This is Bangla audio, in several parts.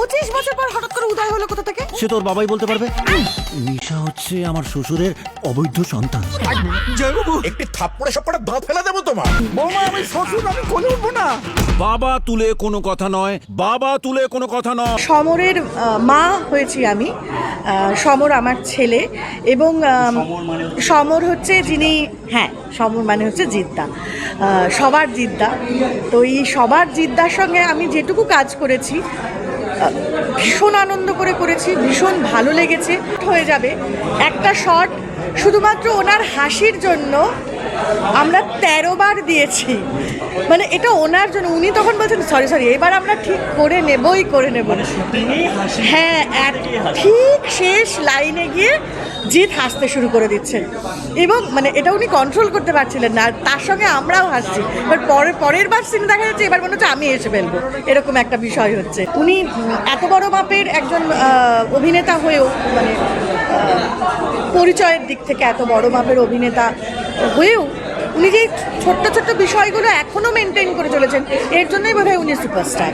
পঁচিশ বছর পর হঠাৎ করে উদয় হলো কোথা থেকে? সে তোর বাবাই বলতে পারবে? নিশা হচ্ছে আমার শ্বশুরের অবৈধ সন্তান। জয়বাবু একটি থাপ্পড়ে সব কটা দাঁত ফেলে দেবো তোমার। বৌমা আমি শ্বশুর আমি কোলে উঠবো না। বাবা তুলে কোনো কথা নয় বাবা তুলে কোনো কথা নয়। সমরের মা হয়েছি আমি সমর আমার ছেলে এবং সমর হচ্ছে যিনি হ্যাঁ সমর মানে হচ্ছে জিদ্দা সবার জিদ্দা। তো এই সবার জিদ্দার সঙ্গে আমি যেটুকু কাজ করেছি ভীষণ আনন্দ করে করেছি, ভীষণ ভালো লেগেছে। হয়ে যাবে। একটা শট শুধুমাত্র ওনার হাসির জন্য আমরা তেরো বার দিয়েছি। মানে এটা ওনার জন্য উনি তখন বলছেন সরি সরি এবার আমরা ঠিক করে নেবই করে নেব। হ্যাঁ এক- ঠিক শেষ লাইনে গিয়ে জিৎ হাসতে শুরু করে দিচ্ছেন এবং মানে এটা উনি কন্ট্রোল করতে পারছিলেন না আর তার সঙ্গে আমরাও হাসছি। এবার পরের পরের বার সিন দেখা যাচ্ছে এবার মনে হচ্ছে আমি এসে ফেলব। এরকম একটা বিষয় হচ্ছে। উনি এত বড় মাপের একজন অভিনেতা হয়েও মানে পরিচয়ের দিক থেকে এত বড় মাপের অভিনেতা হয়েও উনি যে ছোট্ট ছোট্ট বিষয়গুলো এখনও মেনটেন করে চলেছেন, এর জন্যই বোধ উনি সুপারস্টার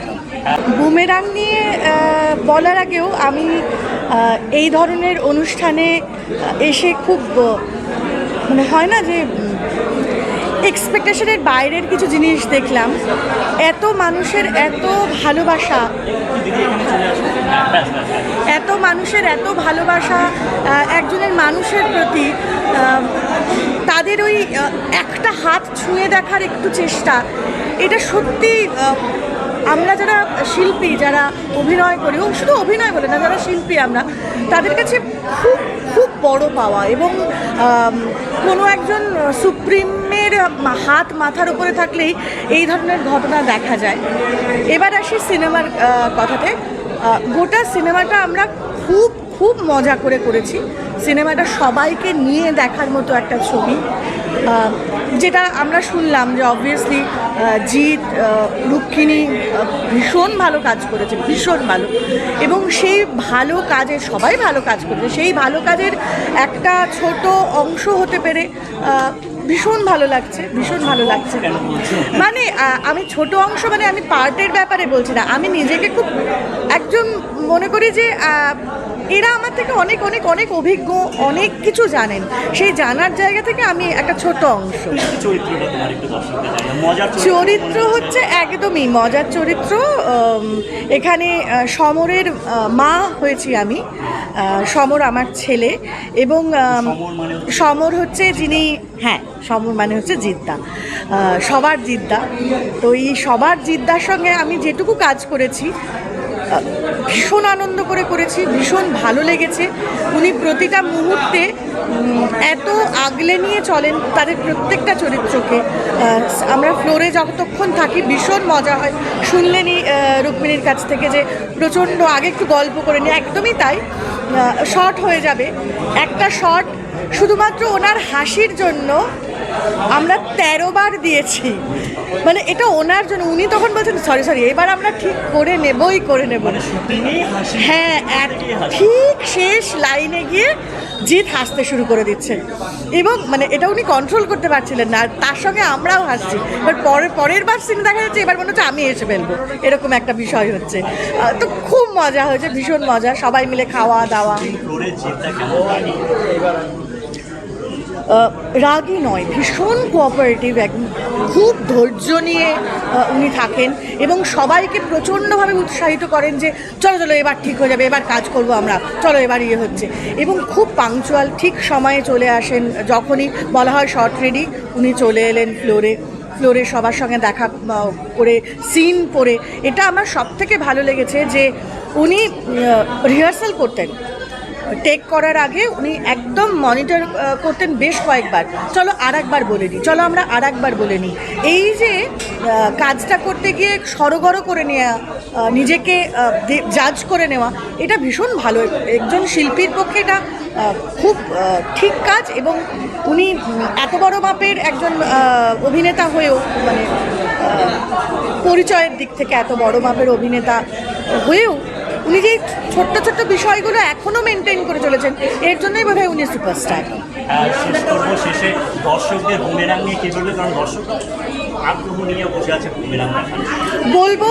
বুমেরাং নিয়ে বলার আগেও আমি এই ধরনের অনুষ্ঠানে এসে খুব মানে হয় না যে এক্সপেকটেশনের বাইরের কিছু জিনিস দেখলাম। এত মানুষের এত ভালোবাসা। এত মানুষের এত ভালোবাসা একজনের মানুষের প্রতি তাদের ওই একটা হাত ছুঁয়ে দেখার একটু চেষ্টা, এটা সত্যি আমরা যারা শিল্পী, যারা অভিনয় করি, ও শুধু অভিনয় বলে না, যারা শিল্পী আমরা, তাদের কাছে খুব খুব বড় পাওয়া এবং কোনো একজন সুপ্রিমের হাত মাথার উপরে থাকলেই এই ধরনের ঘটনা দেখা যায়। এবার আসি সিনেমার কথাতে। গোটা সিনেমাটা আমরা খুব খুব মজা করে করেছি। সিনেমাটা সবাইকে নিয়ে দেখার মতো একটা ছবি। যেটা আমরা শুনলাম যে অবভিয়াসলি জিৎ রুক্মিণী ভীষণ ভালো কাজ করেছে, ভীষণ ভালো। এবং সেই ভালো কাজের সবাই ভালো কাজ করেছে, সেই ভালো কাজের একটা ছোট অংশ হতে পেরে ভীষণ ভালো লাগছে ভীষণ ভালো লাগছে। মানে আমি ছোট অংশ মানে আমি পার্টের ব্যাপারে বলছি না। আমি নিজেকে খুব একজন মনে করি যে এরা আমার থেকে অনেক অনেক অনেক অভিজ্ঞ অনেক কিছু জানেন। সেই জানার জায়গা থেকে আমি একটা ছোট অংশ। চরিত্র হচ্ছে একদমই মজার চরিত্র। এখানে সমরের মা হয়েছি আমি। সমর আমার ছেলে এবং সমর মানে হচ্ছে- সমর যিনি হ্যাঁ সমর মানে হচ্ছে জিদ্দা। সবার জিদ্দা। তো এই সবার জিদ্দার সঙ্গে আমি যেটুকু কাজ করেছি ভীষণ আনন্দ করে করেছি, ভীষণ ভালো লেগেছে। উনি প্রতিটা মুহূর্তে এত আগলে নিয়ে চলেন তাদের প্রত্যেকটা চরিত্রকে। আমরা ফ্লোরে যতক্ষণ থাকি, ভীষণ মজা হয়। শুনলেনি রুক্মিণীর কাছ থেকে যে প্রচণ্ড আগে একটু গল্প করে নিয়ে একদমই তাই। শর্ট হয়ে যাবে। একটা শর্ট শুধুমাত্র ওনার হাসির জন্য আমরা তেরো বার দিয়েছি। মানে এটা ওনার জন্য উনি তখন বলছেন সরি সরি এবার আমরা ঠিক করে নেবই করে নেব। হ্যাঁ এক- ঠিক শেষ লাইনে গিয়ে জিৎ হাসতে শুরু করে দিচ্ছে। এবং মানে এটা উনি কন্ট্রোল করতে পারছিলেন না আর তার সঙ্গে আমরাও হাসছি। এবার পরের পরের বার সিন দেখা যাচ্ছে এবার মনে হচ্ছে আমি এসে ফেলব। এরকম একটা বিষয় হচ্ছে। তো খুব মজা হয়েছে ভীষণ মজা। সবাই মিলে খাওয়া দাওয়া রাগী নয়, ভীষণ কোঅপারেটিভ একদম খুব ধৈর্য নিয়ে উনি থাকেন এবং সবাইকে প্রচণ্ডভাবে উৎসাহিত করেন যে, চলো চলো, এবার ঠিক হয়ে যাবে, এবার কাজ করব আমরা, চলো, এবার ইয়ে হচ্ছে। এবং খুব পাংচুয়াল ঠিক সময়ে চলে আসেন, যখনই বলা হয় শর্ট রেডি উনি চলে এলেন ফ্লোরে ফ্লোরে সবার সঙ্গে দেখা করে সিন পরে এটা আমার সব থেকে ভালো লেগেছে যে, উনি রিহার্সাল করতেন। টেক করার আগে উনি একদম মনিটর করতেন বেশ কয়েকবার। চলো আর একবার বলে নিই, চলো আমরা আর একবার বলে নিই। এই যে কাজটা করতে গিয়ে সরগর করে নেওয়া নিজেকে জাজ করে নেওয়া, এটা ভীষণ ভালো। একজন শিল্পীর পক্ষে এটা খুব ঠিক কাজ এবং উনি এত বড় মাপের একজন অভিনেতা হয়েও মানে পরিচয়ের দিক থেকে এত বড় মাপের অভিনেতা হয়েও উনি যে ছোট্ট ছোট্ট বিষয়গুলো এখনও মেনটেন করে চলেছেন এর জন্যই বোধ হয় উনি সুপারস্টার শেষ করব শেষে দর্শকদের বুমেরাং নিয়ে কি বলবে কারণ দর্শকরা আগ্রহ নিয়ে বসে আছে বুমেরাং বলব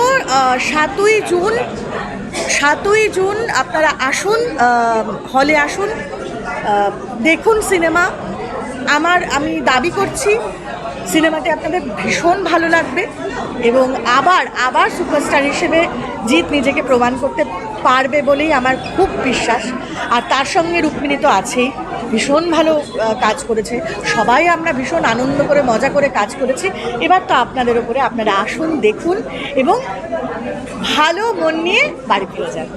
সাতই জুন সাতই জুন আপনারা আসুন হলে আসুন দেখুন সিনেমা আমার আমি দাবি করছি সিনেমাটি আপনাদের ভীষণ ভালো লাগবে এবং আবার আবার সুপারস্টার হিসেবে জিৎ নিজেকে প্রমাণ করতে পারবে বলেই আমার খুব বিশ্বাস। আর তার সঙ্গে রুক্মিণী তো আছেই। ভীষণ ভালো কাজ করেছে। সবাই আমরা ভীষণ আনন্দ করে, মজা করে কাজ করেছি। এবার তো আপনাদের ওপরে আপনারা আসুন, দেখুন এবং ভালো মন নিয়ে বাড়ি ফিরে যান।